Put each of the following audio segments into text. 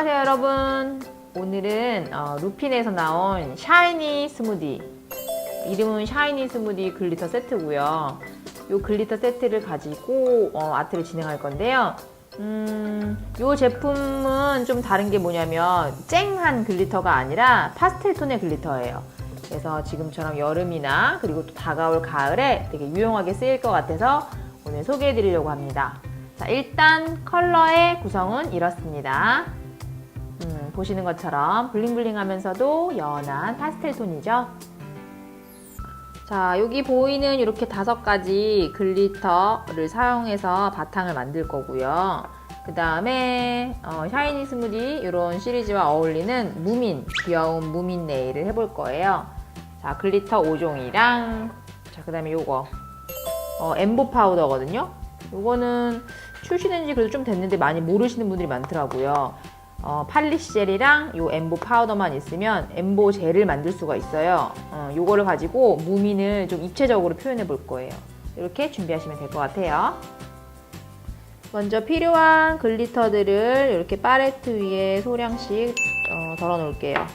안녕하세요 여러분. 오늘은 어, 루핀에서 나온 샤이니 스무디. 이름은 샤이니 스무디 글리터 세트고요. 이 글리터 세트를 가지고 어, 아트를 진행할 건데요. 음, 이 제품은 좀 다른 게 뭐냐면 쨍한 글리터가 아니라 파스텔 톤의 글리터예요. 그래서 지금처럼 여름이나 그리고 또 다가올 가을에 되게 유용하게 쓰일 것 같아서 오늘 소개해 드리려고 합니다. 자, 일단 컬러의 구성은 이렇습니다. 음, 보시는 것처럼 블링블링 하면서도 연한 파스텔 톤이죠. 자, 여기 보이는 이렇게 다섯 가지 글리터를 사용해서 바탕을 만들 거고요. 그 다음에 어, 샤이니 스무디 이런 시리즈와 어울리는 무민, 귀여운 무민 네일을 해볼 거예요. 자, 글리터 5종이랑 자, 그 다음에 요거 어, 엠보 파우더거든요. 요거는 출시된 지 그래도 좀 됐는데 많이 모르시는 분들이 많더라고요. 어, 팔리시 젤이랑 요 엠보 파우더만 있으면 엠보 젤을 만들 수가 있어요. 어, 요거를 가지고 무민을 좀 입체적으로 표현해 볼 거예요. 이렇게 준비하시면 될 것 같아요. 먼저 필요한 글리터들을 이렇게 팔레트 위에 소량씩 어, 덜어 놓을게요.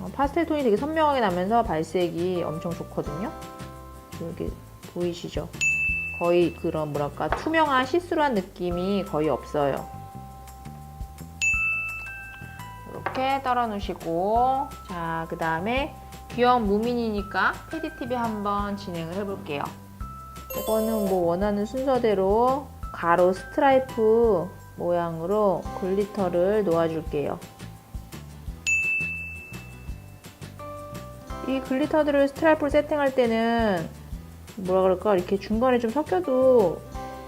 어, 파스텔 톤이 되게 선명하게 나면서 발색이 엄청 좋거든요. 여기 보이시죠? 거의 그런 뭐랄까 투명한 시스루한 느낌이 거의 없어요. 이렇게 떨어 놓으시고 자 그 다음에 귀여운 무민이니까 패디팁에 한번 진행을 해볼게요. 이거는 뭐 원하는 순서대로 가로 스트라이프 모양으로 글리터를 놓아줄게요. 이 글리터들을 스트라이프로 세팅할 때는 뭐라 그럴까 이렇게 중간에 좀 섞여도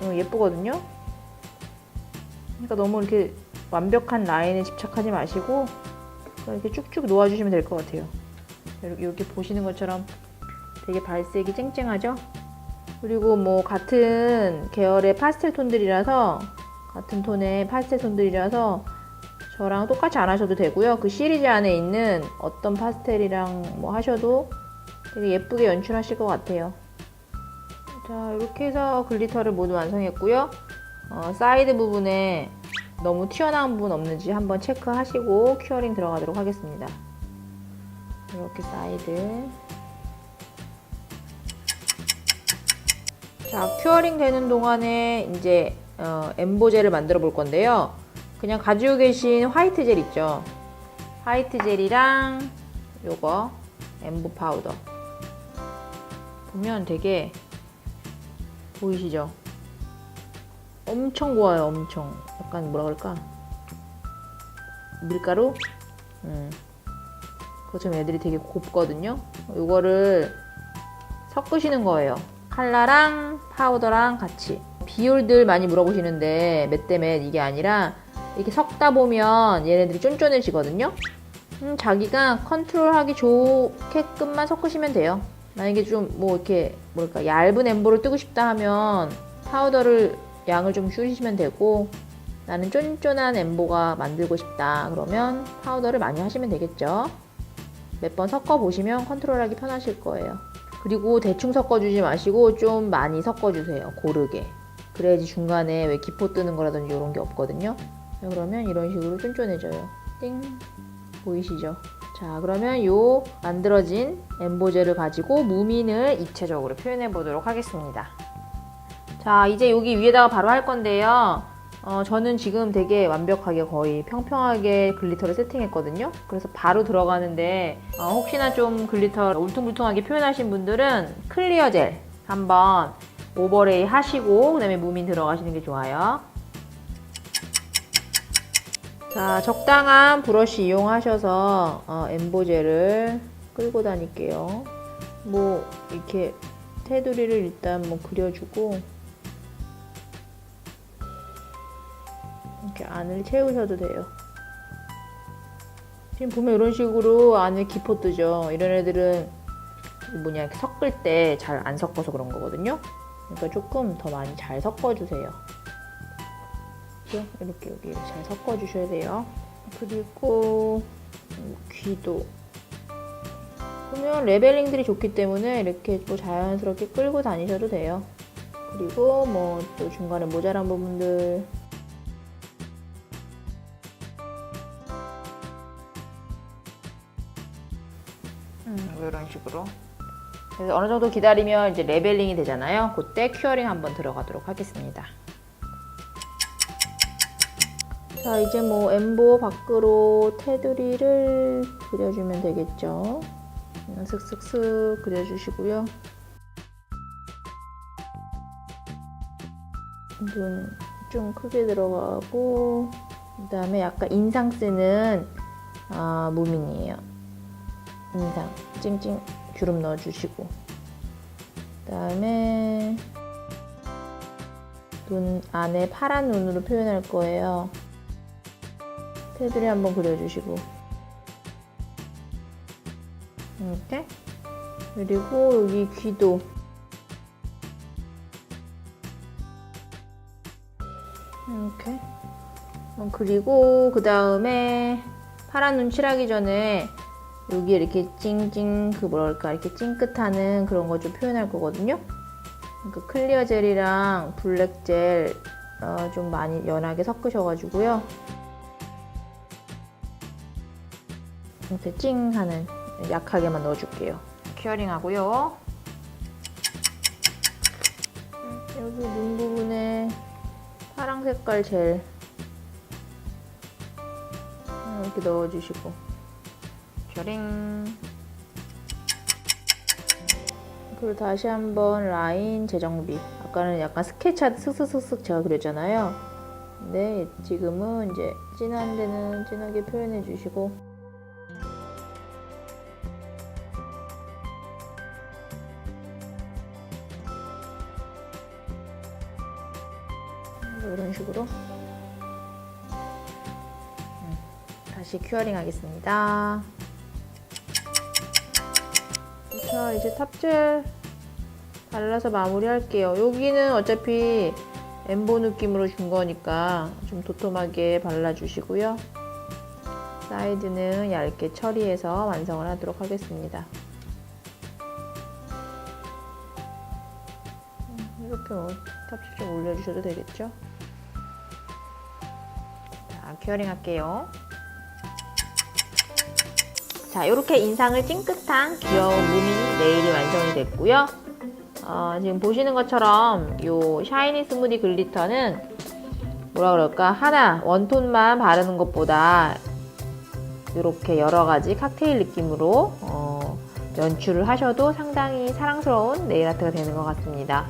어, 예쁘거든요. 그러니까 너무 이렇게 완벽한 라인에 집착하지 마시고 이렇게 쭉쭉 놓아주시면 될 것 같아요. 이렇게, 보시는 것처럼 되게 발색이 쨍쨍하죠? 그리고 뭐 같은 계열의 파스텔 톤들이라서 같은 톤의 파스텔 톤들이라서 저랑 똑같이 안 하셔도 되고요. 그 시리즈 안에 있는 어떤 파스텔이랑 뭐 하셔도 되게 예쁘게 연출하실 것 같아요. 자 이렇게 해서 글리터를 모두 완성했고요 어, 사이드 부분에 너무 튀어나온 부분 없는지 한번 체크하시고 큐어링 들어가도록 하겠습니다. 이렇게 사이드. 자 큐어링 되는 동안에 이제 어, 엠보젤을 만들어 볼 건데요. 그냥 가지고 계신 화이트 젤 있죠? 화이트 젤이랑 요거 엠보 파우더. 보면 되게 보이시죠? 엄청 고와요, 엄청. 약간 뭐라 그럴까? 밀가루? 음. 그것처럼 애들이 되게 곱거든요. 이거를 섞으시는 거예요. 칼라랑 파우더랑 같이. 비율들 많이 물어보시는데 몇 대 몇 이게 아니라 이렇게 섞다 보면 얘네들이 쫀쫀해지거든요. 음, 자기가 컨트롤하기 좋게끔만 섞으시면 돼요. 만약에 좀 뭐 이렇게 뭐랄까 얇은 엠보를 뜨고 싶다 하면 파우더를 양을 좀 줄이시면 되고 나는 쫀쫀한 엠보가 만들고 싶다. 그러면 파우더를 많이 하시면 되겠죠? 몇 번 섞어 보시면 컨트롤하기 편하실 거예요. 그리고 대충 섞어주지 마시고 좀 많이 섞어주세요. 고르게. 그래야지 중간에 왜 기포 뜨는 거라든지 이런 게 없거든요. 그러면 이런 식으로 쫀쫀해져요. 띵. 보이시죠? 자 그러면 요 만들어진 엠보젤을 가지고 무민을 입체적으로 표현해 보도록 하겠습니다 자 이제 여기 위에다가 바로 할 건데요. 어, 저는 지금 되게 완벽하게 거의 평평하게 글리터를 세팅했거든요. 그래서 바로 들어가는데 어, 혹시나 좀 글리터 울퉁불퉁하게 표현하신 분들은 클리어 젤 한번 오버레이 하시고 그 다음에 무민 들어가시는 게 좋아요. 자, 적당한 브러쉬 이용하셔서 어, 엠보젤을 끌고 다닐게요. 뭐 이렇게 테두리를 일단 뭐 그려주고 이렇게 안을 채우셔도 돼요. 지금 보면 이런 식으로 안에 기포 뜨죠. 이런 애들은 뭐냐 이렇게 섞을 때 잘 안 섞어서 그런 거거든요. 그러니까 조금 더 많이 잘 섞어주세요. 이렇게 이렇게 여기 잘 섞어 주셔야 돼요. 그리고 귀도 보면 레벨링들이 좋기 때문에 이렇게 또 자연스럽게 끌고 다니셔도 돼요. 그리고 뭐 또 중간에 모자란 부분들 이런 식으로. 그래서 어느 정도 기다리면 이제 레벨링이 되잖아요. 그때 큐어링 한번 들어가도록 하겠습니다. 자, 이제 뭐 엠보 밖으로 테두리를 그려주면 되겠죠. 슥슥슥 그려주시고요. 눈 좀 크게 들어가고 그 다음에 약간 인상 쓰는 아, 무민이에요. 인상 찡찡 주름 넣어주시고. 그 다음에 눈 안에 파란 눈으로 표현할 거예요. 테두리 한번 그려주시고. 이렇게. 그리고 여기 귀도. 이렇게. 어, 그리고 그 다음에 파란 눈 칠하기 전에 여기 이렇게 찡찡 그 뭐랄까 이렇게 찡긋하는 그런 거 좀 표현할 거거든요. 그 클리어 젤이랑 블랙 젤 어, 좀 많이 연하게 섞으셔가지고요. 이렇게 찡 하는 약하게만 넣어줄게요. 큐어링 하고요. 여기 눈 부분에 파랑 색깔 젤 이렇게 넣어주시고 큐어링. 그리고 다시 한번 라인 재정비. 아까는 약간 스케치하듯 슥슥슥슥 제가 그렸잖아요. 근데 지금은 이제 진한 데는 진하게 표현해 주시고. 이런 식으로. 음, 다시 큐어링 하겠습니다 자 이제 탑젤 발라서 마무리 할게요. 여기는 어차피 엠보 느낌으로 준 거니까 좀 도톰하게 발라주시고요. 사이드는 얇게 처리해서 완성을 하도록 하겠습니다. 음, 이렇게 뭐 탑재 좀 올려주셔도 되겠죠? 자 큐어링 할게요 자, 이렇게 인상을 찡긋한 귀여운 무늬 네일이 완성이 됐고요. 어, 지금 보시는 것처럼 이 샤이니 스무디 글리터는 뭐라 그럴까 하나 원톤만 바르는 것보다 이렇게 여러 가지 칵테일 느낌으로 어, 연출을 하셔도 상당히 사랑스러운 네일 아트가 되는 것 같습니다.